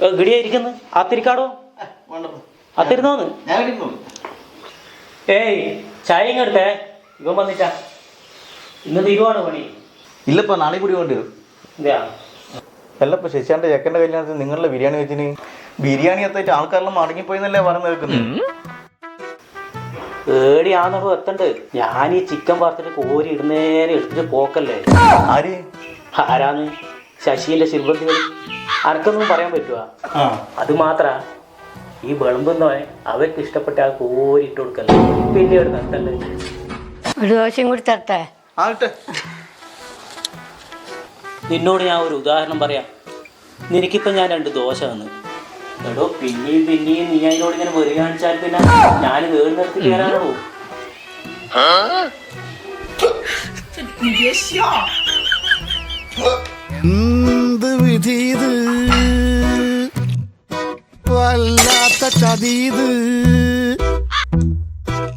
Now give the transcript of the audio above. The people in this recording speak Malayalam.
ഗടിയായിരിക്കുന്നു അത്തിരിക്കാടോ അത്തിരുന്നോന്ന്. ഏയ് ചായ ഇങ്ങെടുത്തേ ഇവൻ വന്നിട്ടാ. ഇന്ന് തീരുവാണ് പണി. ഇല്ലപ്പ നാളെ കൂടി വേണ്ടി വരും. അല്ലപ്പ ശശിയാന്റെ ചെക്കന്റെ കല്യാണത്തിന് നിങ്ങളുടെ ബിരിയാണി വെച്ചിന്? ബിരിയാണി എത്തായിട്ട് ആൾക്കാരെല്ലാം മടങ്ങിപ്പോയെന്നല്ലേ പറഞ്ഞു കേൾക്കുന്നത് ഏടിയാന്നടോ എത്തണ്ട്. ഞാൻ ഈ ചിക്കൻ വറുത്തിട്ട് കോരി ഇടുന്നേരെ എടുത്തിട്ട് പോക്കല്ലേ? ആര്? ആരാന്ന്? ശശിയിലെ സിൽബന്തി അനക്കൊന്നും പറയാൻ പറ്റുക. ആ. അത് മാത്ര ഈ വിളമ്പുന്നവൻ അവർക്ക് ഇഷ്ടപ്പെട്ട ആ ഓരിട്ട് കൊടുക്കല്ല? പിന്നെ ഒരു നിർത്തല്ലേ ഒരു ദോശയും കൂടി തരട്ടെ? ആകട്ടെ നിന്നോട് ഞാൻ ഒരു ഉദാഹരണം പറയാം. നിനക്കിപ്പോ ഞാൻ രണ്ട് ദോശ തന്നു. എടോ പിന്നെയും പിന്നെയും നീ അതിനോട് ഇങ്ങനെ വെറി കാണിച്ചാൽ പിന്നെ ഞാൻ വേറെ നിർത്തി കയറാനോ എന്ത് வல்லாத்த சதி